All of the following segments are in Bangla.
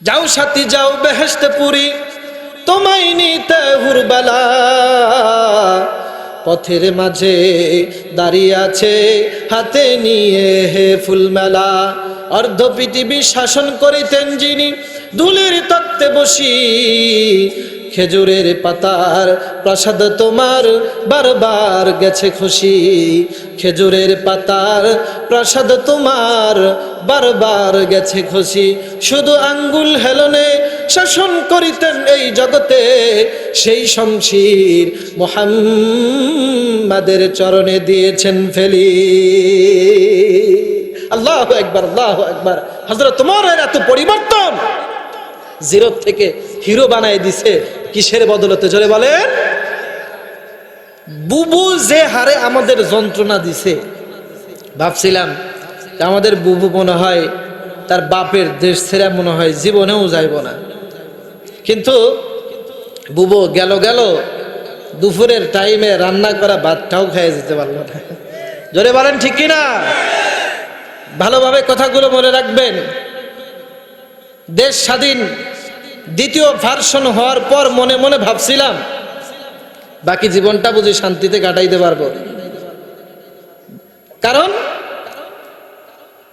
যাও সাথী, যাও বেহেস্তে পুরী তোমায় নিতে হুরবালা। পথের মাঝে দাঁড়িয়ে আছে, হাতে নিয়ে হে ফুলমেলা। অর্ধ পৃথিবী শাসন করিতেন যিনি, দুলের তত্ত্বে বসি। খেজুরের পাতার প্রাসাদ তোমার বারবার গেছে খুশি। খেজুরের পাতার প্রাসাদ তোমার বারবার গেছে খুশি। শুধু আঙ্গুল হেলনে শাসন করিতেন এই জগতে সেই শমশির মোহাম্মদের চরণে দিয়েছেন ফেলি আল্লাহ একবার আল্লাহ একবার হজরত তোমার এত পরিবর্তন জিরো থেকে হিরো বানায় দিছে কিসের বদলতে? জোরে বলেন। বুবু যে হারে আমাদের যন্ত্রণা দিছে, ভাবছিলাম আমাদের বুবু মনে হয় তার বাপের দেশ ছেড়ে মনে হয় জীবনেও যাইব না। কিন্তু বুবু গেল গেল দুপুরের টাইমে রান্না করা ভাতটাও খেয়ে যেতে পারল না। জোরে বলেন, ঠিক কিনা? ভালোভাবে কথাগুলো মনে রাখবেন। দেশ স্বাধীন দ্বিতীয় ভার্সন হওয়ার পর মনে মনে ভাবছিলাম, বাকি জীবনটা বুঝি শান্তিতে কাটাইতে পারব। কারণ,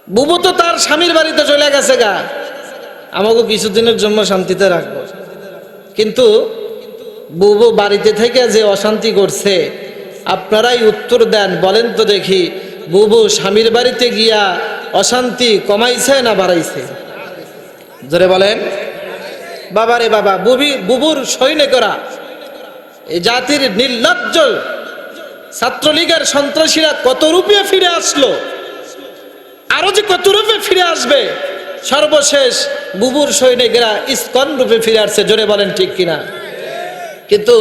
বুবু তো তার স্বামীর বাড়িতে চলে গেছে গা। আমাকে কিছুদিনের জন্য শান্তিতে রাখব। কিন্তু বুবু বাড়িতে থেকে যে অশান্তি করছে, আপনারাই উত্তর দেন, বলেন তো দেখি, বুবু স্বামীর বাড়িতে গিয়া অশান্তি কমাইছে না বাড়াইছে? জোরে বলেন। বাবারে বাবা, বুবি, বুবুর সৈনিকরা, এই জাতির নির্লজ্জ ছাত্রলীগের সন্ত্রাসীরা কত রূপে ফিরে আসলো? আরও যে কত রূপে ফিরে আসবে? সর্বশেষ বুবুর সৈনিকরা ইস্কন রূপে ফিরে আসছে, জোরে বলেন ঠিক কিনা? কিন্তু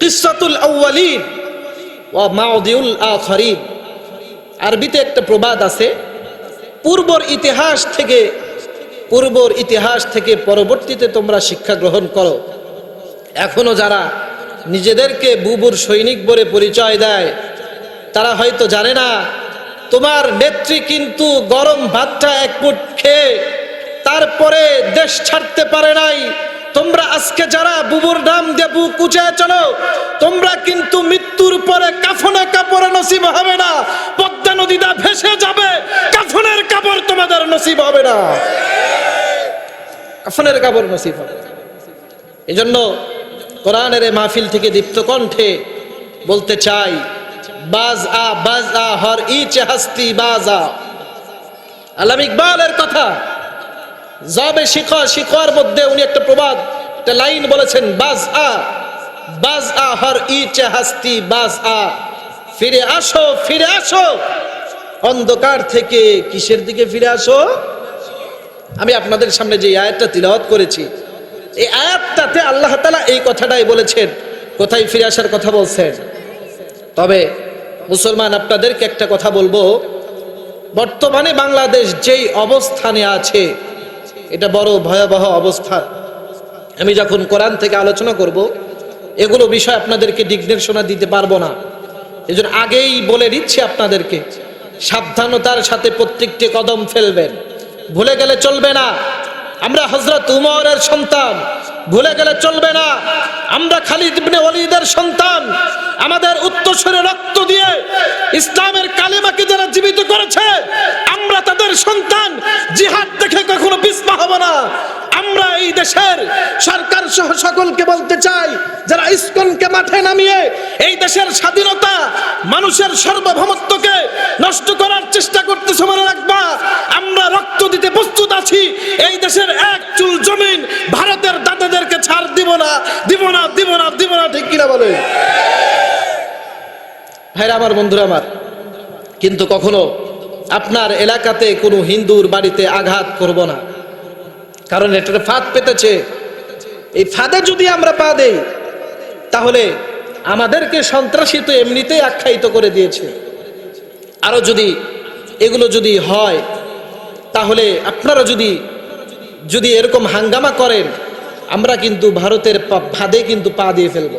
কিসাতুল আউয়ালিন ও মাউদিউল আখরিন, আরবিতে একটা প্রবাদ আছে, পূর্বর ইতিহাস থেকে পূর্বর ইতিহাস থেকে পরবর্তীতে তোমরা শিক্ষা গ্রহণ করো। এখনও যারা নিজেদেরকে বুবুর সৈনিক বলে পরিচয় দেয়, তারা হয়তো জানে না, তোমার নেত্রী কিন্তু গরম ভাতটা এক মুঠ খেয়ে তারপরে দেশ ছাড়তে পারে নাই। তোমরা আজকে যারা বুবুর নাম দিয়ে বুক উঁচায় চলো, তোমরা কিন্তু মৃত্যুর পরে কাফনে কাপড়ে নসিব হবে না, পদ্মা নদীটা ভেসে যাবে, কাফনের কাপড় তোমাদের নসিব হবে না। কাফনের কাপড় নসিব হবে। এজন্য কোরআনের মাহফিল থেকে দীপ্ত কণ্ঠে বলতে চাই, বাজ আ বাজ আ, হর ইচ হাস্তি বাজ আ। আলাম ইকবালের কথা যাবে শিখা শিখার মধ্যে উনি একটা প্রবাদ, একটা লাইন বলেছেন, বাজ আ বাজ আ, হর ইচ হাস্তি বাজ আ। ফিরে আসো ফিরে আসো। অন্ধকার থেকে কিসের দিকে ফিরে আসো? আমি আপনাদের সামনে যে আয়াতটা তিলাওয়াত করেছি, এই আয়াতটাতে আল্লাহ তালা এই কথাটাই বলেছেন, কোথায় ফিরে আসার কথা বলছেন। তবে মুসলমান, আপনাদেরকে একটা কথা বলব, বর্তমানে বাংলাদেশ যেই অবস্থানে আছে, এটা বড় ভয়াবহ অবস্থা। আমি যখন কোরআন থেকে আলোচনা করব, এগুলো বিষয় আপনাদেরকে দিগ্নির্শনা দিতে পারব না। এজন্য আগেই বলে দিচ্ছি আপনাদেরকে, সাবধানতার সাথে প্রত্যেকটি কদম ফেলবেন। ভুলে গেলে চলবে না। আমরা হজরত উমরের সন্তান। ভুলে গেলে চলবে না। আমরা খালিদ ইবনে ওয়ালিদের সন্তান। আমাদের উত্তরসূরে রক্ত দিয়ে ইসলামের কালিমাকে যারা জীবিত করেছে, আমরা তাদের সন্তান। জিহাদ দেখে কখনো পিছপা হব না। আমরা এই দেশের সরকার সহ সকলকে বলতে চাই, যারা ইস্কনকে মাঠে নামিয়ে এই দেশের স্বাধীনতা মানুষের সার্বভৌমত্বকে নষ্ট করার চেষ্টা করতেছে মনে রাখবা। আমরা রক্ত দিতে প্রস্তুত আছি। এই দেশের এক চুল জমিন ভারতের দাদাদেরকে ছাড় দিব না দিব না দিব না দিব না, ঠিক কিনা বলে? ভাইরা আমার, বন্ধুরা আমার, কিন্তু কখনো আপনার এলাকাতে কোনো হিন্দুর বাড়িতে আঘাত করব না। কারণ এটা ফাঁদ পেতেছে। এই ফাঁদে যদি আমরা পা দেই, তাহলে আমাদেরকে সন্ত্রাসী তো এমনিতেই আখ্যায়িত করে দিয়েছে। আরও যদি এগুলো যদি হয়, তাহলে আপনারা যদি যদি এরকম হাঙ্গামা করেন আমরা কিন্তু ভারতের ফাঁদে কিন্তু পা দিয়ে ফেলব।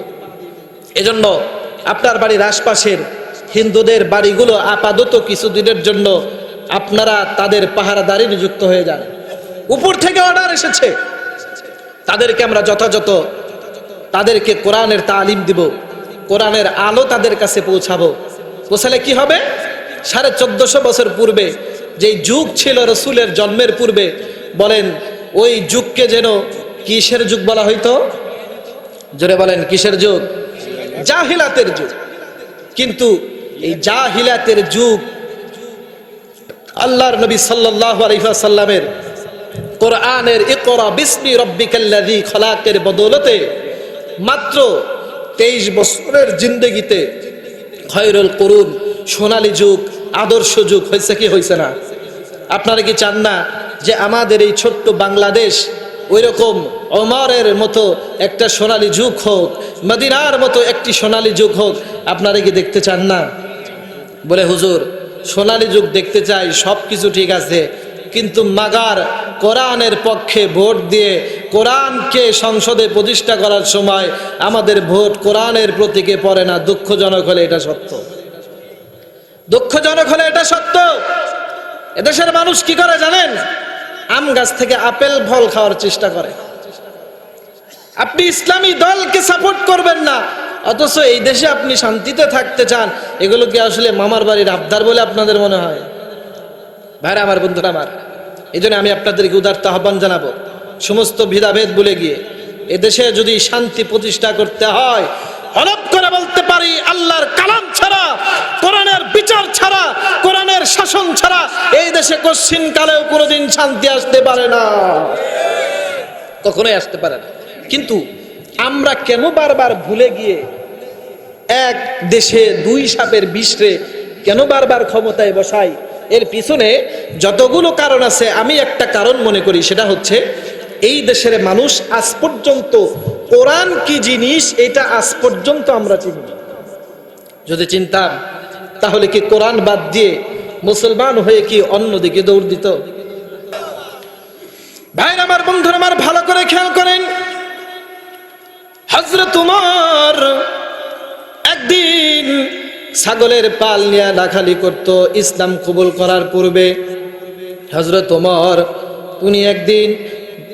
এজন্য আপনার বাড়ির আশপাশের হিন্দুদের বাড়িগুলো আপাতত কিছুদিনের জন্য আপনারা তাদের পাহারাদারি নিযুক্ত হয়ে যান। উপর থেকে অর্ডার এসেছে। তাদেরকে আমরা যথাযথ তাদেরকে কোরআনের তালিম দিব। কোরআনের আলো তাদের কাছে পৌঁছাবো। পৌঁছালে কি হবে? সাড়ে চোদ্দশো বছর পূর্বে যেই যুগ ছিল রসুলের জন্মের পূর্বে, বলেন, ওই যুগকে যেন কিসের যুগ বলা হইতো? জোরে বলেন, কিসের যুগ? জাহিলাতের যুগ। কিন্তু এই জাহিলাতের যুগ আল্লাহর নবী সাল্লাল্লাহু আলাইহি সাল্লামের কোরআনের ইকরা বিসমি রব্বিকাল্লাযী খলাকের বদৌলতে মাত্র তেইশ বছরের জিন্দগিতে খয়রুল করুন, সোনালী যুগ, আদর্শ যুগ হয়েছে কি হয়েছে না? আপনারা কি চান না যে আমাদের এই ছোট্ট বাংলাদেশ ওই রকম অমরের মতো একটা সোনালী যুগ হোক, মদিনার মতো একটি সোনালী যুগ হোক, আপনারা কি দেখতে চান না? বলে, হুজুর, সোনালী যুগ দেখতে চাই সব কিছু ঠিক আছে। কিন্তু মাগার কোরআনের পক্ষে ভোট দিয়ে কোরআনকে সংসদে প্রতিষ্ঠা করার সময় আমাদের ভোট কোরআনের প্রতীকে পড়ে না। দুঃখজনক হলে এটা সত্য। দুঃখজনক হলে এটা সত্য। এদেশের মানুষ কি করে জানেন? আম গাছ থেকে আপেল ফল খাওয়ার চেষ্টা করে। আপনি ইসলামী দলকে সাপোর্ট করবেন না। অথচ এই দেশে আপনি শান্তিতে থাকতে চান, এগুলো কি আসলে মামার বাড়ির আবদার বলে আপনাদের মনে হয়? ভাইরা, আমার বন্ধুরা, আমার। এই জন্য আমি আপনাদেরকে উদার্ত আহ্বান জানাব। সমস্ত ভেদাভেদ বলে গিয়ে এদেশে যদি শান্তি প্রতিষ্ঠা করতে হয় হলপ করে বলতে পারি, আল্লাহর কালাম ছাড়া, কোরআনের বিচার ছাড়া, কোরআনের শাসন ছাড়া এই দেশে কশ্চিন কালেও কোনোদিন শান্তি আসতে পারে না। কখনোই আসতে পারে না। কিন্তু আমরা কেন বারবার ভুলে গিয়ে এক দেশে দুই সাপের বিষরে কেন বারবার ক্ষমতায় বসাই? এর পিছনে যতগুলো কারণ আছে, আমি একটা কারণ মনে করি, সেটা হচ্ছে এই দেশের মানুষ আজ পর্যন্ত কোরআন কি জিনিস, এটা আজ পর্যন্ত আমরা চিনি যদি চিনতাম, তাহলে কি কোরআন বাদ দিয়ে মুসলমান হয়ে কি অন্যদিকে দৌড় দিত? ভাইর আমার, বন্ধুরা আমার, ভালো করে খেয়াল করেন। হজরত উমর একদিন ছাগলের পাল নিয়ে ডাকালি করত, ইসলাম কবুল করার পূর্বে। হজরত ওমর উনি একদিন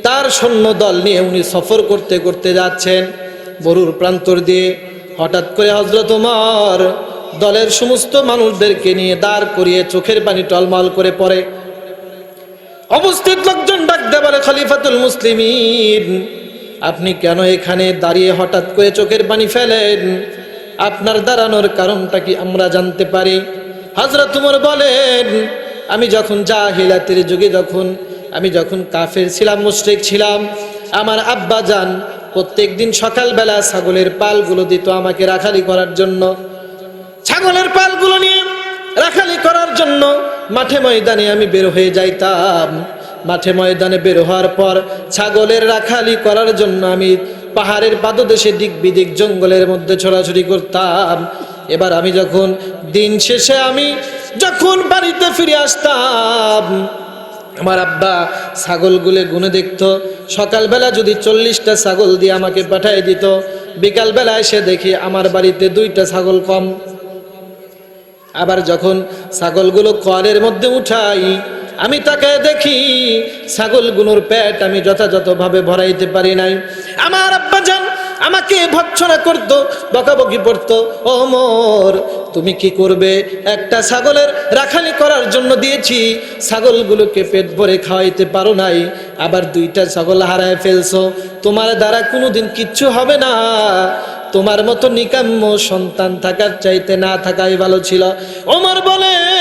তার সৈন্য দল নিয়ে উনি সফর করতে করতে যাচ্ছেন বরুর প্রান্তর দিয়ে। হঠাৎ করে হজরত ওমর দলের সমস্ত মানুষদেরকে নিয়ে দাঁড় করিয়ে চোখের পানি টলমল করে পড়ে। অবস্থিত লোকজন ডাকতে পারে খলিফাতুল মুসলিমিন, আপনি কেন এখানে দাঁড়িয়ে হঠাৎ করে চোখের পানি ফেলেন? আপনার দাঁড়ানোর কারণটা কি আমরা জানতে পারি? হজরত উমর বলেন, আমি যখন জাহিলাতের যুগে যখন আমি যখন কাফের ছিলাম, মুশরিক ছিলাম, আমার আব্বা যান প্রত্যেক দিন সকালবেলা ছাগলের পালগুলো দিত আমাকে রাখালি করার জন্য। ছাগলের পালগুলো নিয়ে রাখালি করার জন্য মাঠে ময়দানে আমি বের হয়ে যাইতাম। মাঠে ময়দানে বের হওয়ার পর ছাগলের রাখালি করার জন্য আমি পাহাড়ের পাদদেশে দিক বিদিক জঙ্গলের মধ্যে ছড়াছড়ি করতাম। এবার আমি যখন দিন শেষে আমি যখন বাড়িতে ফিরে আসতাম আমার আব্বা ছাগলগুলো গুনে দেখতো। সকালবেলা যদি চল্লিশটা ছাগল দিয়ে আমাকে পাঠিয়ে দিত বিকালবেলা এসে দেখি আমার বাড়িতে দুইটা ছাগল কম। আবার যখন ছাগলগুলো কলের মধ্যে উঠাই, আমি তাকে দেখি ছাগলগুলোর পেট আমি যথাযথভাবে ভরাইতে পারি নাই। আমার আব্বা যান আমাকে ভৎসনা করতো, বকাবকি পড়তো। ও মোর, তুমি কি করবে? একটা ছাগলের রাখালি করার জন্য দিয়েছি। ছাগলগুলোকে পেট ভরে খাওয়াইতে পারো নাই। আবার দুইটা ছাগল হারায় ফেলছো। তোমার দ্বারা কোনোদিন কিচ্ছু হবে না। তোমার মতো নিকাম্য সন্তান থাকার চাইতে না থাকাই ভালো ছিল। ওমর বলেন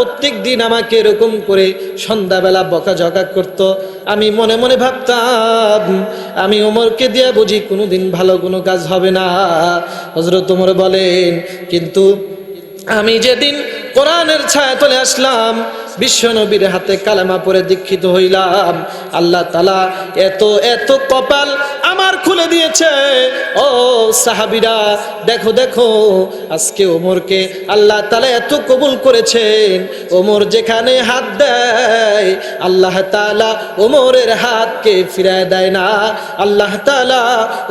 প্রত্যেক দিন আমাকে এরকম করে সন্ধ্যাবেলা বকাঝকা করত। আমি মনে মনে ভাবতাম, আমি ওমরকে দিয়ে বুঝি কোনোদিন ভালো কোনো কাজ হবে না। হজরত ওমর বলেন, কিন্তু আমি যেদিন কোরআনের ছায়া চলে আসলাম বিশ্বনবীর হাতে কালেমা পরে দীক্ষিত হইলাম। আল্লাহ তালা এত এত কপাল আমার খুলে দিয়েছে। ও সাহাবিরা, দেখো দেখো, আজকে ওমরকে আল্লাহ তালা এত কবুল করেছেন। ওমর যেখানে হাত দেয়, আল্লাহ তালা ওমরের হাতকে ফিরায় দেয় না। আল্লাহ তালা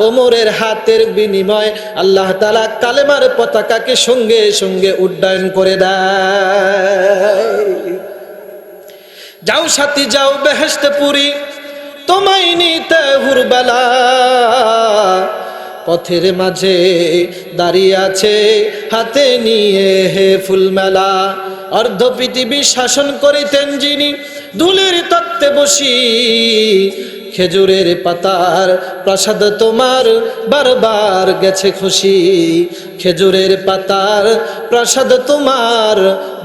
ওমরের হাতের বিনিময় আল্লাহ তালা কালেমার পতাকাকে সঙ্গে সঙ্গে উড্ডয়ন করে দেয়। যাও সাথী, যাও বেহেস্তে পুরি তোমায় নিতে হুরবেলা। পথের মাঝে দাঁড়িয়ে আছে, হাতে নিয়ে হে ফুলমেলা। অর্ধ পৃথিবী শাসন করিতেন যিনি, দুলের তত্ত্বে বসি। খেজুরের পাতার প্রাসাদ তোমার বারবার গেছে খুশি। খেজুরের পাতার প্রাসাদ তোমার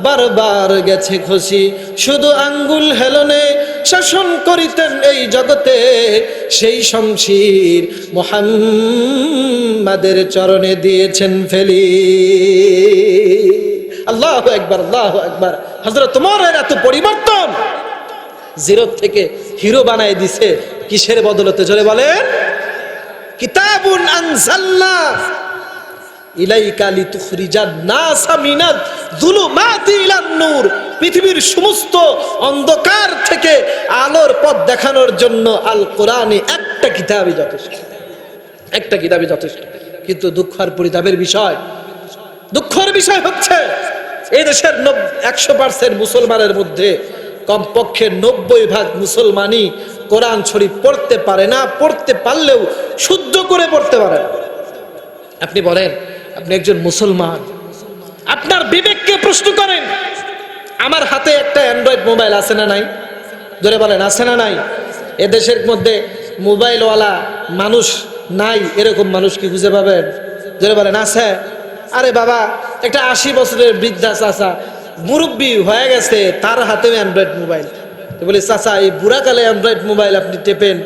বারবার গেছে খুশি। শুধু আঙ্গুল হেলনে শাসন করিতেন এই জগতে, সেই শমশির মোহাম্মদের চরণে দিয়েছেন ফেলি। আল্লাহ একবার আল্লাহ একবার হজরত তোমার এত পরিবর্তন জিরো থেকে হিরো বানায় দিছে। কিসের বদলতে? জোরে বলেন। কিতাবুন আনজাল্লা ইলাইকা লিতুখরিজান নাসা মিনাত যুলুমাতি ইলান নূর। পৃথিবীর সমস্ত অন্ধকার থেকে আলোর পথ দেখানোর জন্য আল কোরআনে একটা কিতাবই যথেষ্ট। একটা কিতাবই যথেষ্ট। কিন্তু দুঃখ আর পরিতাপের বিষয়। দুঃখের বিষয় হচ্ছে, এই দেশের একশো পার্সেন্ট মুসলমানের মধ্যে কমপক্ষে নব্বই ভাগ মুসলমানই কোরআন শরীফ পড়তে পারে না, পড়তে পারলেও শুদ্ধ করে পড়তে পারে। আপনি বলেন, আপনি একজন মুসলমান, আপনার বিবেককে প্রশ্ন করেন, আমার হাতে একটা অ্যান্ড্রয়েড মোবাইল আছে না নাই? ধরে বলেন, আছে না নাই? এদেশের মধ্যে মোবাইলওয়ালা মানুষ নাই, এরকম মানুষ কি খুঁজে পাবেন? ধরে বলেন, আছে। আরে বাবা, একটা আশি বছরের বৃদ্ধা চাচা, মুরব্বী হয়ে গেছে, তার হাতেও অ্যান্ড্রয়েড মোবাইল। তো বলি, চাচা, এই বুড়াকালে অ্যান্ড্রয়েড মোবাইল আপনি টেপেন,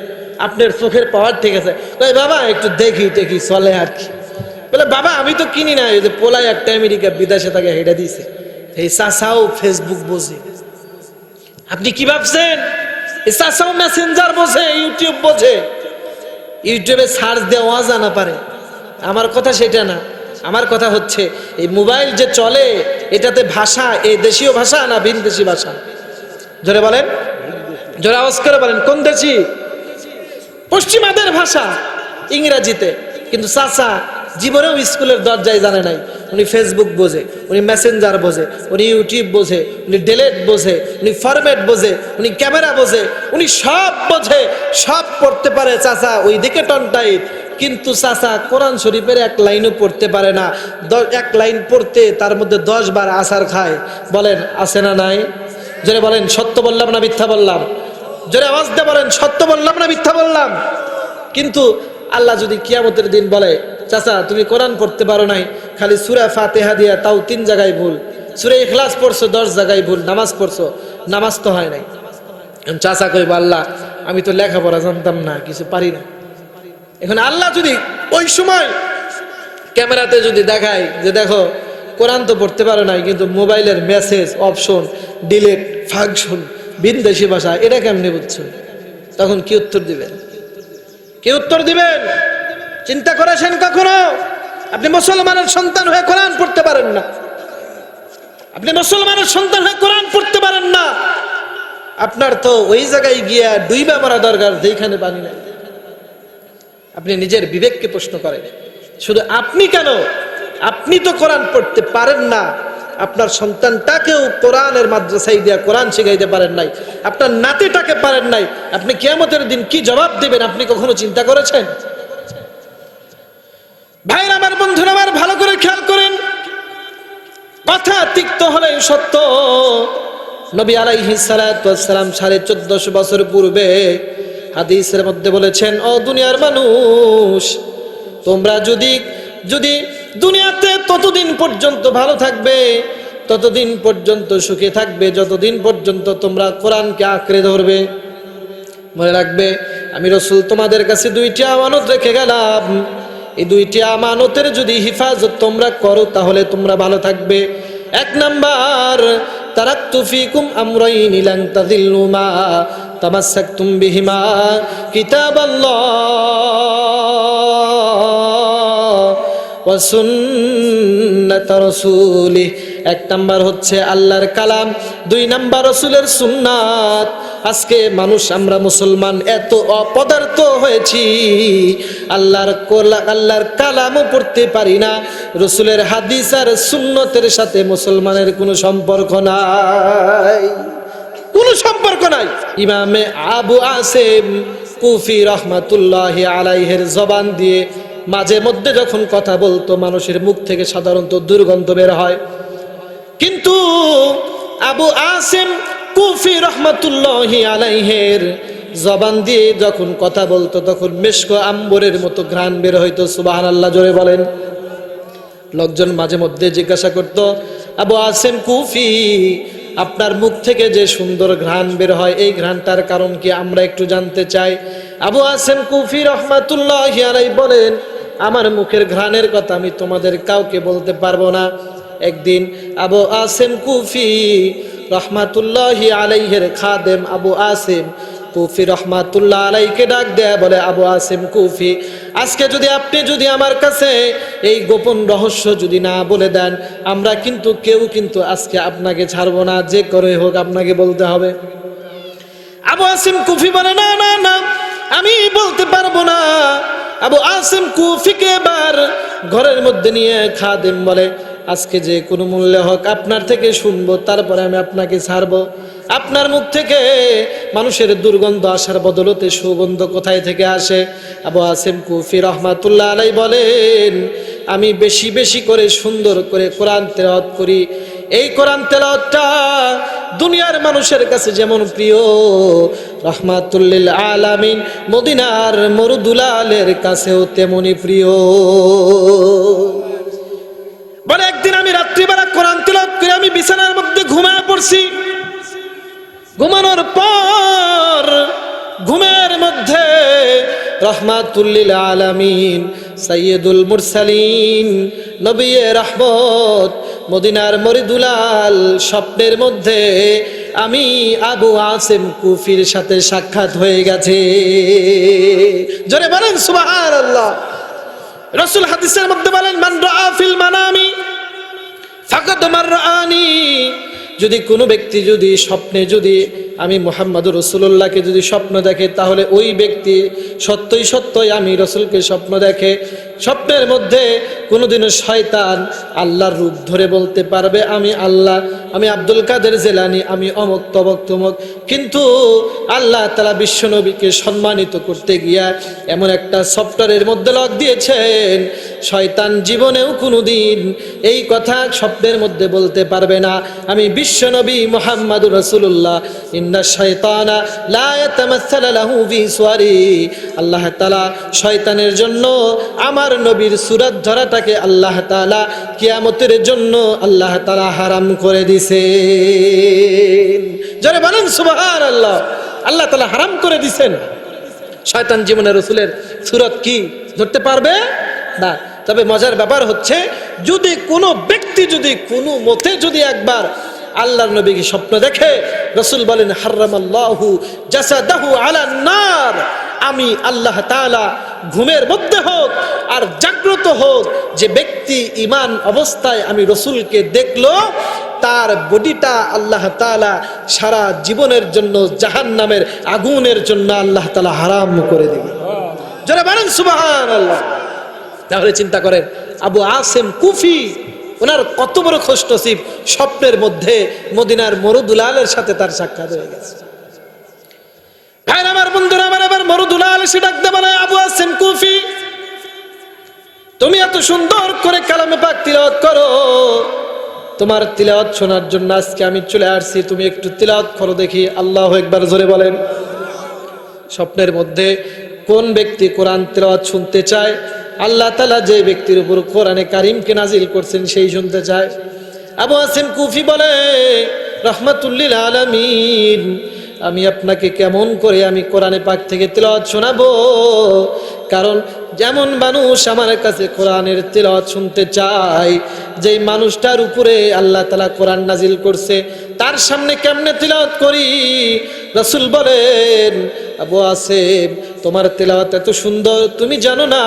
আপনার চোখের পাওয়ার ঠিক আছে। কই বাবা, একটু দেখি দেখি, চলে আর কি। বলে, বাবা, আমি তো কিনি না, এই যে পোলাই একটা আমেরিকা বিদেশে তাকে হেঁটে দিয়েছে এই চাচাও ফেসবুক বোঝে। আপনি কি ভাবছেন? এই চাচাও মেসেঞ্জার বোঝে ইউটিউব বোঝে। ইউটিউবে সার্চ দেওয়া জানা পারে। আমার কথা সেটা না। আমার কথা হচ্ছে, এই মোবাইল যে চলে, এটাতে ভাষা এই দেশীয় ভাষা না ভিন দেশি ভাষা? জোরে বলেন, জোরে আওয়াজ করে বলেন, কোন দেশি? পশ্চিমাদের ভাষা ইংরাজিতে। কিন্তু চাচা জীবনেও স্কুলের দরজায় জানে নাই। উনি ফেসবুক বোঝে, উনি মেসেঞ্জার বোঝে, উনি ইউটিউব বোঝে, উনি ডেলেট বোঝে, উনি ফরম্যাট বোঝে, উনি ক্যামেরা বোঝে, উনি সব বোঝে, সব পড়তে পারে চাচা ওই দিকে টনটাইট কিন্তু চাচা কোরআন শরীফের এক লাইনও পড়তে পারে না। এক লাইন পড়তে তার মধ্যে দশ বার আসার খায়। বলেন, আছে না নাই? জোরে বলেন, সত্য বললাম না মিথ্যা বললাম? জোরে আওয়াজ দিয়ে বলেন, সত্য বললাম না মিথ্যা বললাম? কিন্তু আল্লাহ যদি কিয়ামতের দিন বলে, চাচা, তুমি কোরআন পড়তে পারো নাই, খালি সুরা ফাতেহা দিয়া তাও তিন জায়গায় ভুল। সুরে ইখলাস পড়ছো, দশ জায়গায় ভুল, নামাজ পড়ছো, নামাজ তো হয় নাই। চাচা কইব, আল্লাহ, আমি তো লেখাপড়া জানতাম না, কিছু পারি না। এখন আল্লাহ যদি ওই সময় ক্যামেরাতে যদি দেখায় যে, দেখো কোরআন তো পড়তে পারো নাই, কিন্তু মোবাইলের মেসেজ অপশন ডিলেট ফাংশন বিনদেশি ভাষা, এটা কেমনি বুঝছ? তখন কি উত্তর দিবেন? কি উত্তর দিবেন? চিন্তা করেছেন কখনো? আপনি মুসলমানের সন্তান হয়ে কোরআন পড়তে পারেন না। আপনি মুসলমানের সন্তান হয়ে কোরআন পড়তে পারেন না। আপনার তো ওই জায়গায় গিয়া ডুইবা মারা দরকার যেখানে পানি নাই। আপনি নিজের বিবেককে প্রশ্ন করেন। শুধু আপনি কেন আপনি তো কোরআন পড়তে পারেন না। আপনার সন্তানটাকেও কোরআনের মাদ্রাসায় দিয়া কোরআন শিখাইতে পারেন নাই। আপনার নাতিটাকে পারেন নাই। আপনি কেয়ামতের দিন কি জবাব দেবেন আপনি কখনো চিন্তা করেছেন? ভাইরা আমার বন্ধুরা আমার ভালো করে খেয়াল করেন। কথা তিক্ত হলে সত্য। নবী আলাইহি সালাম সাড়ে চোদ্দশো বছর পূর্বে হাদিসের মধ্যে বলেছেন, ও দুনিয়ার মানুষ, তোমরা যদি যদি দুনিয়াতে ততদিন পর্যন্ত ভালো থাকবে, ততদিন পর্যন্ত সুখে থাকবে, যতদিন পর্যন্ত তোমরা কোরআনকে আঁকড়ে ধরবে। মনে রাখবে, আমি রসুল তোমাদের কাছে দুইটি আমানত রেখে গেলাম। এই দুইটি আমানতের যদি হিফাজত তোমরা করো, তাহলে তোমরা ভালো থাকবে। এক নাম্বার, তারাক্তু ফিকুম আমরাইন লান তাদিল্লু মা তামাসসাকতুম বিহিমা ওয়া সুন্নাত রাসূলিহি এক নাম্বার হচ্ছে আল্লাহর কালাম, দুই নাম্বার রসুলের সুন্নাত। আজকে মানুষ, আমরা মুসলমান এত অপদার্থ হয়েছি, আল্লাহর কোলা, আল্লাহর কালামও পড়তে পারি না। রসুলের হাদিস আর সুন্নতের সাথে মুসলমানের কোনো সম্পর্ক নাই। কোনো সম্পর্ক নাই। ইমামে আবু আসেম কুফি রহমাতুল্লাহ আলাইহের জবান দিয়ে মাঝে মধ্যে যখন কথা বলতো, মানুষের মুখ থেকে সাধারণত দুর্গন্ধ বের হয়। কিন্তু আবু আসেম কুফি রহমাতুল্লাহ আলাইহের জবান দিয়ে যখন কথা বলতো, তখন মেশক আম্বরের মতো ঘ্রাণ বের হইতো সুবাহ আল্লাহ জোরে বলেন। লোকজন মাঝে মধ্যে জিজ্ঞাসা করত, আবু আসেম কুফি, আপনার মুখ থেকে যে সুন্দর ঘ্রাণ বের হয়, এই ঘ্রাণটার কারণ কি আমরা একটু জানতে চাই? আবু আসেম কুফি রহমাতুল্লাহ বলেন আমার মুখের ঘ্রাণের কথা আমি তোমাদের কাউকে বলতে পারব না। একদিন আবু আসেম কুফি রহমাতুল্লাহ আলাইহের খাদেম আবু আসেম কুফি রহমাতুল্লাহ আলাইকে ডাক দেয়া বলে, আবু আসিম কুফি, আজকে যদি আপনি যদি আমার কাছে এই গোপন রহস্য যদি না বলে দেন, আমরা কিন্তু কেউ কিন্তু আজকে আপনাকে ছাড়বো না। যে করে হোক আপনাকে বলতে হবে। আবু আসিম কুফি বলে, না না না, আমি বলতে পারব না। আবু আসিম কুফিকে এবার ঘরের মধ্যে নিয়ে খাদেম বলে, আজকে যে কোনো মূল্যে হোক আপনার থেকে শুনব, তারপরে আমি আপনাকে ছাড়বো। আপনার মুখ থেকে মানুষের দুর্গন্ধ আসার বদলতে সুগন্ধ কোথায় থেকে আসে? আবু আসিম কুফি রহমাতুল্লাহ আলাই বলেন, আমি বেশি বেশি করে সুন্দর করে কোরআন তেলাওয়াত করি। এই কোরআন তেলাওয়াতটা দুনিয়ার মানুষের কাছে যেমন প্রিয় রহমাতুল্লিল আলামিন মদিনার মরুদুলালের কাছেও তেমনি প্রিয়। বলে একদিন আমি রাত্রিবেলা কোরআন তেলাওয়াত করে আমি বিছানার মধ্যে ঘুমায় পড়ছি। ঘুমানোর পর ঘুমের মধ্যে রহমাতুল্লিল আলামিন সৈয়দুল মুরসালিন নবী রহমত মদিনার মরিদুলাল স্বপ্নের মধ্যে আমি আবু আসেম কুফির সাথে সাক্ষাৎ হয়ে গেছে। জোরে বলেন সুবাহার আল্লাহ রসুল হাদিসের মধ্যে বলেন, মান রাফিল মানামি ফাকাত মার যদি কোনো ব্যক্তি যদি স্বপ্নে যদি আমি মোহাম্মদ রসুল্লাহকে যদি স্বপ্ন দেখে, তাহলে ওই ব্যক্তি সত্যই সত্যই আমি রসুলকে স্বপ্ন দেখে। স্বপ্নের মধ্যে কোনোদিনও শয়তান আল্লাহর রূপ ধরে বলতে পারবে, আমি আল্লাহ, আমি আব্দুল কাদের জেলানি, আমি অমক তমক তমক। কিন্তু আল্লাহ তালা বিশ্বনবীকে সম্মানিত করতে গিয়া এমন একটা সফটওয়্যারের মধ্যে লক দিয়েছেন। শয়তান জীবনেও কোনোদিন এই কথা স্বপ্নের মধ্যে বলতে পারবে না। আমি বিশ্বনবী মোহাম্মদ রসুল্লাহ শয়তানা আল্লাহ শয়তানের জন্য আমার নবীর সুরাত ধরাটাকে আল্লাহ তাআলা কিয়ামতের জন্য আল্লাহ তাআলা হারাম করে দিছে যারা বলেন, সুবহানাল্লাহ। আল্লাহ তাআলা হারাম করে দিছেন। শয়তান জীবনে রসুলের সুরত কি? ধরতে পারবে? না। তবে মজার ব্যাপার হচ্ছে, যদি কোনো ব্যক্তি, যদি কোনো মতে যদি একবার আল্লাহর নবীকে স্বপ্ন দেখে? রসুল বলেন হার্রামাল্লাহু জাসাদাহু আলা নার। আমি আল্লাহ তাআলা ঘুমের মধ্যে হোক আর জাগ্রত হোক, যে ব্যক্তি ইমান অবস্থায় আমি রসুলকে দেখল, তার বডিটা আল্লাহ তাআলা সারা জীবনের জন্য জাহান্নামের আগুনের জন্য আল্লাহ তালা হারাম করে দিবে। যারা বলেন সুবাহান আল্লাহ তাহলে চিন্তা করেন, আবু আসেম কুফি ওনার কত বড় খোশ নসিব স্বপ্নের মধ্যে মদিনার মরুদুলালের সাথে তার সাক্ষাৎ হয়ে গেছে। ভাই আমার বন্ধুরা, আমার আবার মরুদুলাল এসে ডাকতে বলে, আবু আসেম কুফি, তুমি এত সুন্দর করে কালামে পাক তিলাওয়াত করো। তোমার তিলাওয়াত শোনার জন্য আজকে আমি চলে আসছি, তুমি একটু তিলাওয়াত করো দেখি, আল্লাহ একবার জোরে বলেন। স্বপ্নের মধ্যে কোন ব্যক্তি কোরআন তিলাওয়াত শুনতে চায় আল্লাহ তালা যে ব্যক্তির উপর কোরআনে কারিমকে নাজিল করছেন সেই শুনতে চায়। আবু আসিম কুফি বলে, রহমাতুল্লিল আলমিন, আমি আপনাকে কেমন করে আমি কোরআনে পাক থেকে তেলাওয়াত শোনাবো? কারণ যেমন মানুষ আমার কাছে কোরআনের তেলাওয়াত শুনতে চায়, যেই মানুষটার উপরে আল্লাহ তালা কোরআন নাজিল করছে তার সামনে কেমনে তিলাওয়াত করি? রসুল বলেন, আবু আসেম তোমার তেলাওয়াত এত সুন্দর, তুমি জানো না?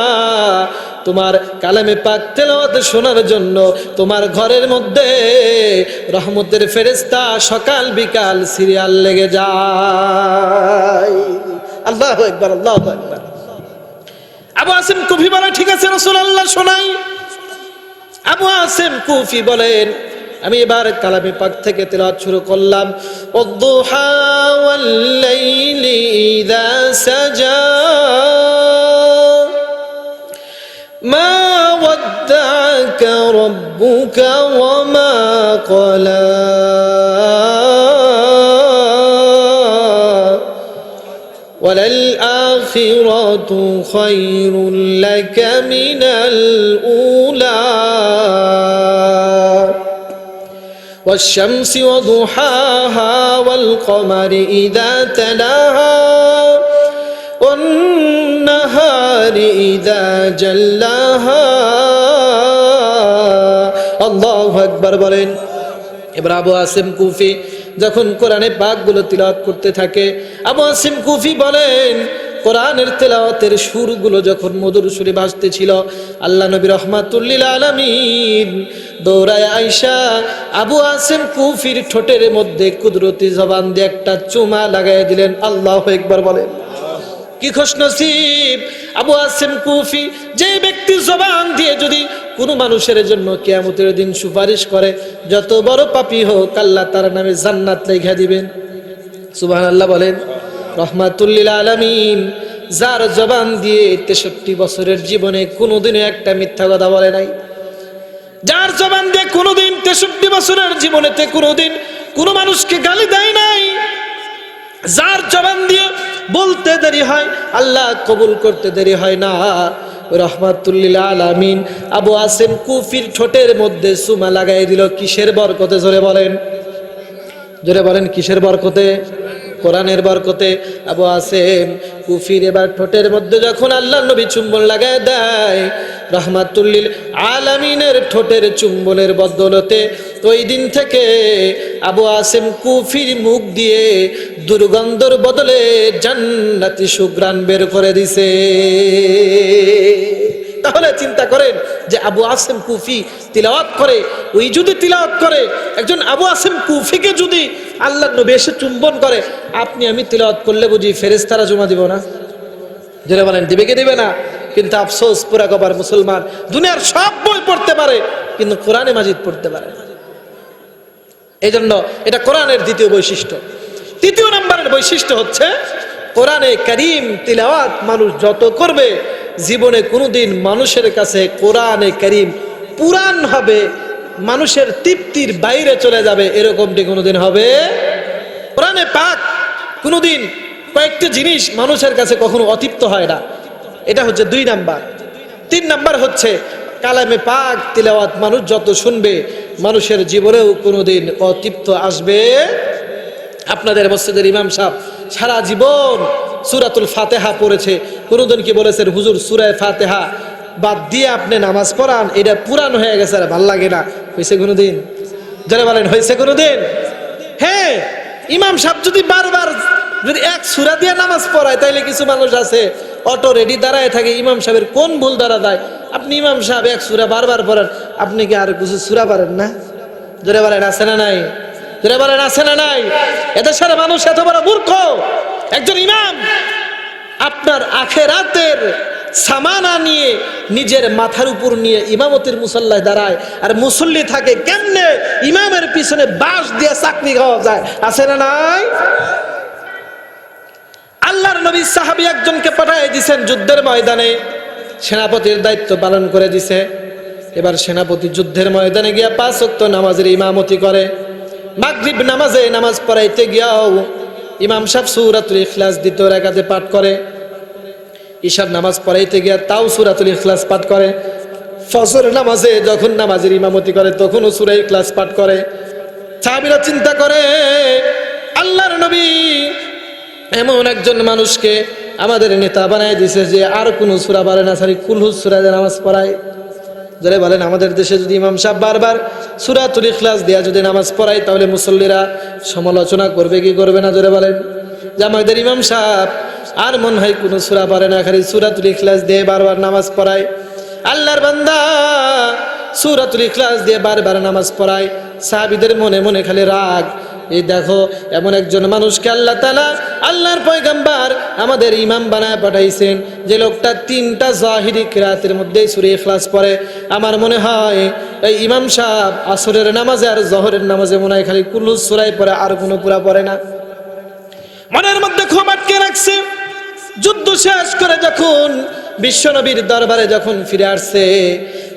তোমার কালামে পাক তেলাওয়াত শোনার জন্য তোমার ঘরের মধ্যে রহমতের ফেরেস্তা সকাল বিকাল সিরিয়াল লেগে যায়। আল্লাহ একবার আল্লাহ একবার আবু আসিম কুফি বলে, ঠিক আছে রসুল আল্লাহ শোনাই। আবু আসিম কুফি বলেন আমি এবার কালামি পাক থেকে তেলাওয়াত শুরু করলাম والضحى والليل إذا سجى ما ودعك ربك وما قلى وللآخرة خير لك من الأولى والشمس وضحاها والقمر إذا تلاها والنهار إذا جلاها الله أكبر বলেন এবার আবু আসিম কুফি যখন কোরআনে পাকগুলো তিলাওয়াত করতে থাকে আবু আসিম কুফি বলেন কোরআনের তেলাওয়াতের সুরগুলো যখন মধুর সুরে ভাসতেছিল, আল্লাহ নবী রহমাতুল্লিল আলামিন দৌড়ায় আইসা আবু আসিম কুফির ঠোঁটের মধ্যে কুদরতি জবান দিয়ে একটা চুমা লাগাই দিলেন, আল্লাহ একবার বলেন। কি খুশ নসিব আবু আসেম কুফি যে ব্যক্তি জবান দিয়ে যদি কোনো মানুষের জন্য কেয়ামতের দিন সুপারিশ করে, যত বড় পাপী হোক আল্লাহ তার নামে জান্নাত লেখা দিবেন। সুবাহ আল্লাহ বলেন। রহমাতুল্লিল আলমিন, যার জবান দিয়ে তেষট্টি বছরের জীবনে কোনোদিনও একটা মিথ্যা কথা বলে নাই। যার জবান দিয়ে কোনোদিন তেষট্টি বছরের জীবনেতে কোনোদিন কোনো মানুষকে গালি দেয় নাই। যার জবান দিয়ে বলতে দেরি হয়, আল্লাহ কবুল করতে দেরি হয় না। রহমাতুল্লিল আলামিন, আবু আসিম কুফির ঠোঁটের মধ্যে সুমা লাগাই দিল, কিসের বরকতে? জোরে বলেন। জোরে বলেন, কিসের বরকতে? কোরআনের বরকতে আবু আসেম কুফির এবার ঠোঁটের মধ্যে যখন আল্লাহ নবী চুম্বন লাগায় দেয়, রহমাতুল্লিল আলামিনের ঠোঁটের চুম্বনের বদলতে ওই দিন থেকে আবু আসেম কুফির মুখ দিয়ে দুর্গন্ধর বদলে জান্নাতি সুগ্রাণ বের করে দিছে। তাহলে চিন্তা করেন যে আবু আসেম কুফি তিলাওয়াত করে, ওই যদি তিলাওয়াত করে, একজন আবু আসেম কুফিকে যদি আল্লাহ নবী এসে চুম্বন করে, আপনি আমি তিলাওয়াত করলে বুঝি ফেরেস্তারা জমা দিব না? যেটা বলেন, দিবে কে দিবে না? কিন্তু আফসোস, পুরা কবার মুসলমান, দুনিয়ার সব বই পড়তে পারে, কিন্তু কোরআনে মাজিদ পড়তে পারে এই জন্য এটা কোরআনের দ্বিতীয় বৈশিষ্ট্য। তৃতীয় নাম্বারের বৈশিষ্ট্য হচ্ছে, কোরআনে করিম তিলাওয়াত মানুষ যত করবে, জীবনে কোনোদিন মানুষের কাছে কোরআনে করিম পুরাণ হবে মানুষের তৃপ্তির বাইরে চলে যাবে, এরকমটি কোনোদিন হবে? কোরআনে পাক কোনোদিন কয়েকটি জিনিস মানুষের কাছে কখনো অতৃপ্ত হয় না। এটা হচ্ছে দুই নাম্বার। তিন নাম্বার হচ্ছে, কালামে পাক তিলাওয়াত মানুষ যত শুনবে, মানুষের জীবনেও কোনোদিন অতৃপ্ত আসবে। আপনাদের মসজিদের ইমাম সাহেব সারা জীবন সুরাতুল ফাতেহা পড়েছে। কোনোদিন কি বলেছেন, হুজুর, সুরায় ফাতেহা বাদ দিয়ে আপনি নামাজ পড়ান, এটা পুরান হয়ে গেছে, আর ভালো লাগে না। হয়েছে কোনোদিন? যারা বলেন, হয়েছে কোনোদিন? হ্যাঁ ইমাম সাহেব যদি বারবার যদি এক সুরা দিয়ে নামাজ পড়ায়, তাইলে কিছু মানুষ আছে, অটো রেডি দাঁড়ায় থাকে, ইমাম সাহেবের কোন ভুল দ্বারা দেয়? আপনি ইমাম সাহেব এক সুরা বারবার পড়েন, আপনি কি আর কিছু সুরা পারেন না? জোরে বলেন, আছে না নাই? জোরে বলেন, আছে না নাই? এদেশের মানুষ এত বড় মূর্খ। একজন ইমাম আপনার আখেরাতের সামানা নিয়ে নিজের মাথার উপর নিয়ে ইমামতির মুসল্লায় দাঁড়ায়। আর মুসল্লি থাকে কেমনে? ইমামের পিছনে বাঁশ দিয়ে চাকরি খাওয়া যায়। আছে না নাই? আল্লাহর নবী সাহাবি একজনকে পাঠিয়ে দিছেন যুদ্ধের ময়দানে। সেনাপতির দায়িত্ব পালন করে দিছে এবার সেনাপতি যুদ্ধের ময়দানে গিয়া পাঁচ নামাজের ইমামতি করে। মাগরিব নামাজে নামাজ পড়াইতে গিয়াও ইমাম সাহেব সূরাতুল ইখলাস দ্বিতীয় রাকাতে পাঠ করে। ঈশার নামাজ পড়াইতে গিয়া তাও সূরাতুল ইখলাস পাঠ করে। ফজর নামাজে যখন নামাজের ইমামতি করে, তখনও সূরা ইখলাস পাঠ করে। সাহাবীরা চিন্তা করে, আল্লাহর নবী এমন একজন মানুষকে আমাদের নেতা বানায় দিছে যে আর কোনো সুরা পারে না সারি কুলহুস সুরা দিয়ে নামাজ পড়ায়। যারা বলেন, আমাদের দেশে যদি ইমাম সাহেব বারবার সুরাতুল ইখলাস দেয়া যদি নামাজ পড়ায়, তাহলে মুসল্লিরা সমালোচনা করবে, কি করবে না? জোরে বলেন। যে আমাদের ইমাম সাহেব, আর মনে হয় কোনো সুরা পারে না, খালি সুরাতুল ইখলাস দিয়ে বারবার নামাজ পড়ায়। আল্লাহর বান্দা সুরাতুল ইখলাস দিয়ে বারবার নামাজ পড়ায়। সাহাবিদের মনে মনে খালি রাগ এই দেখো, এমন একজন মানুষকে আল্লাহ তালা আল্লাহর পয়গাম্বার আমাদের ইমাম বানায় পাঠাইছেন। যে লোকটা তিনটা জাহিরি কিরাতের মধ্যেই সুরে ইখলাস পড়ে। আমার মনে হয়, এই ইমাম সাহেব আসরের নামাজে আর জহরের নামাজে মনে হয় খালি কুল্লু সুরাই পড়ে, আর কোনো পুরা পড়ে না। মনের মধ্যে ক্ষোভ আটকে রাখছে। যুদ্ধ শেষ করে যখন বিশ্বনবীর দরবারে যখন ফিরে আসছে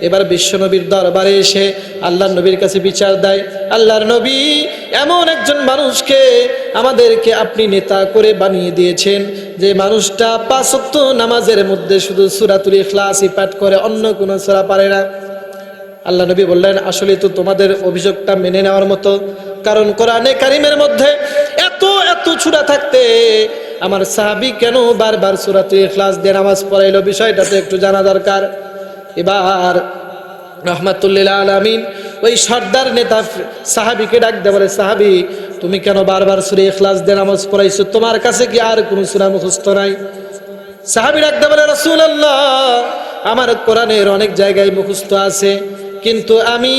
এবার বিশ্বনবীর দরবারে এসে আল্লাহর নবীর কাছে বিচার দেয়। আল্লাহর নবী এমন একজন মানুষকে আমাদেরকে আপনি নেতা করে বানিয়ে দিয়েছেন যে মানুষটা পাঁচক্ত নামাজের মধ্যে শুধু সুরাতুল ইখলাসই পাঠ করে, অন্য কোনো সুরা পারে না। আল্লাহ নবী বললেন, আসলে তো তোমাদের অভিযোগটা মেনে নেওয়ার মতো। কারণ কোরআনে কারিমের মধ্যে এত এত ছুরা থাকতে আমার সাহাবি কেন বারবার সুরাতুল ইখলাস দিয়ে নামাজ পড়াইলো? বিষয়টা তো একটু জানা দরকার। এবার রহমাতুল্লিল্লাহ আলামিন ওই সর্দার নেতা সাহাবিকে ডাক দে বলে, সাহাবি, তুমি কেন বারবার সুরে ইখলাস দিয়ে নামাজ পড়াইছো? তোমার কাছে কি আর কোনো সুরা মুখস্থ নাই? সাহাবি ডাকতে বলে রসুল আমার কোরআনের অনেক জায়গায় মুখস্থ আছে, কিন্তু আমি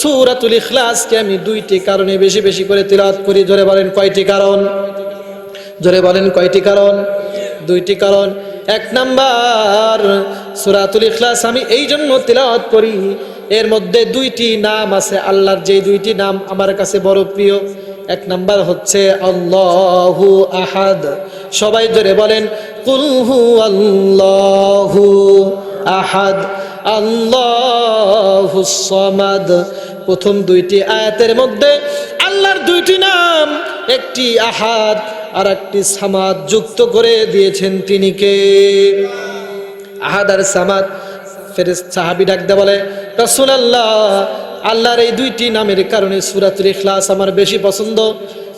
সুরাতুল ইখলাসকে আমি দুইটি কারণে বেশি বেশি করে তিলাওয়াত করি। ধরে বলেন কয়টি কারণ? জোরে বলেন কয়টি কারণ? দুইটি কারণ। এক নাম্বার সুরাতুল ইখলাস আমি এই জন্য তিলাওয়াত করি। এর মধ্যে দুইটি নাম আছে আল্লাহর যে দুইটি নাম আমার কাছে বড় প্রিয়। এক নাম্বার হচ্ছে আল্লাহু আহাদ। সবাই ধরে বলেন কুলহু আল্লাহু আহাদ, আল্লাহু সমাদ। প্রথম দুইটি আয়াতের মধ্যে আল্লাহর দুইটি নাম, একটি আহাদ আর একটি সামাদ যুক্ত করে দিয়েছেন তিনি কে? আহাদ আর সামাদ, ফেরেস সাহাবি ডাকতে বলে রসুল আল্লাহ আল্লাহর এই দুইটি নামের কারণে সুরাতুল ইখলাস আমার বেশি পছন্দ।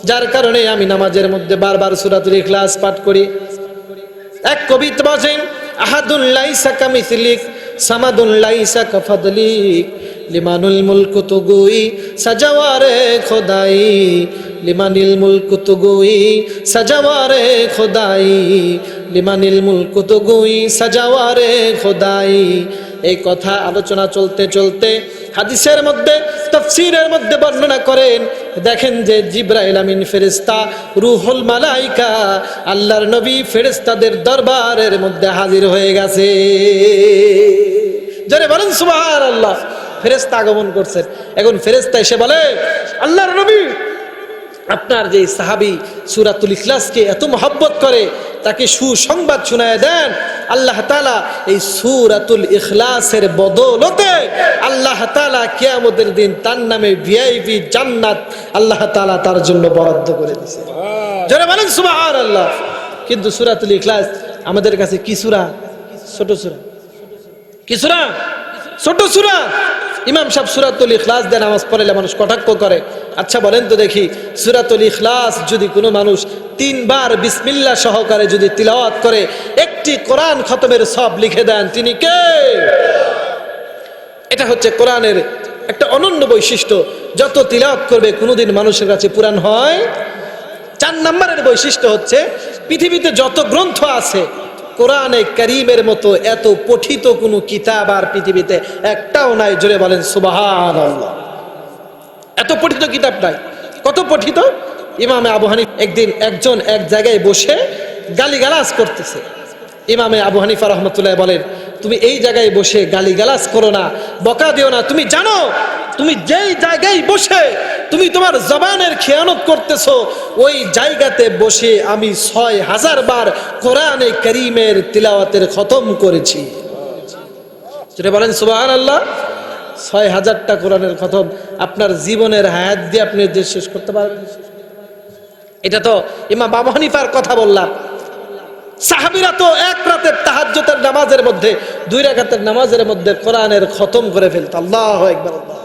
যার কারণে আমি নামাজের মধ্যে বারবার সুরাতুল ইখলাস পাঠ করি। এক কবিতা লাইসা কামিসলিক সামাদুল লাইসা কাফাদলিক, লিমানুল মুলকু তুগুই, সাজাওয়ারে খোদাই, লিমানিল মুলকু তুগুই, সাজাওয়ারে খোদাই লিমানিল মুলকু তুগুই সাজাওয়ারে খোদাই। এই কথা আলোচনা চলতে চলতে হাদিসের মধ্যে, তফসিরের মধ্যে বর্ণনা করেন, দেখেন যে জিব্রাইল আমিন ফেরেস্তা রুহুল মালাইকা, আল্লাহর নবী ফেরেস্তাদের দরবারের মধ্যে হাজির হয়ে গেছে। যারে বলেন সুবহান আল্লাহ ফেরেস্তা আগমন করছেন। এখন ফেরেস্তা এসে বলে, আল্লাহর নবী আপনার যে সাহাবি সুরাতুল ইখলাসকে এত মহব্বত করে তাকে সুসংবাদ শোনায় দেন আল্লাহ তালা এই সুরাতুল ইখলাসের বদলতে আল্লাহ তালা কিয়ামতের দিন তার নামে ভিআইপি জান্নাত আল্লাহ তালা তার জন্য বরাদ্দ করে দিছে যারা বলেন সুবাহ আল্লাহ কিন্তু সুরাতুল ইখলাস আমাদের কাছে কি সুরা? ছোট সুরা। কি সুরা? ছোট সুরা। ইমাম সাহেব সুরাতুল ইখলাস দেন নামাজ পড়াইলে মানুষ কটাক্ষ করে। আচ্ছা বলেন তো দেখি, সুরাতুল ইখলাস যদি কোনো মানুষ তিনবার বিসমিল্লা সহকারে যদি তিলাওয়াত করে, একটি কোরআন খতমের সব লিখে দেন, তিনি কে? এটা হচ্ছে কোরআনের একটা অনন্য বৈশিষ্ট্য। যত তিলাওয়াত করবে, কোনোদিন মানুষের কাছে পুরাণ হয়। চার নম্বরের বৈশিষ্ট্য হচ্ছে, পৃথিবীতে যত গ্রন্থ আছে কোরআনে করিমের মতো এত পঠিত কোনো কিতাব আর পৃথিবীতে একটাও নাই, জোরে বলেন সুবাহান এত পঠিত কিতাব নাই। কত পঠিত? ইমামে আবু হানিফ একদিন একজন এক জায়গায় বসে গালিগালাজ করতেছে। ইমামে আবু হানিফা রহমতুল্লাহ বলেন, তুমি এই জায়গায় বসে গালিগালাজ করো না, বকা দিও না। তুমি জানো তুমি যেই জায়গায় বসে তুমি তোমার জবানের খেয়ানত করতেছো, ওই জায়গাতে বসে আমি ছয় হাজার বার কোরআনে করিমের তিলাওয়াতের খতম করেছি। যেটা বলেন সুবাহ আল্লাহ ছয় হাজারটা কোরআনের খতম। আপনার জীবনের হায়াত দিয়ে আপনি যে শেষ করতে পারবেন এটা তো ইমা বাবা হানিফার কথা বললাম। সাহাবিরা তো এক রাতের তাহাজ্জতের নামাজের মধ্যে, দুই রাকাতের নামাজের মধ্যে কোরআনের খতম করে ফেলত। আল্লাহ একবার আল্লাহ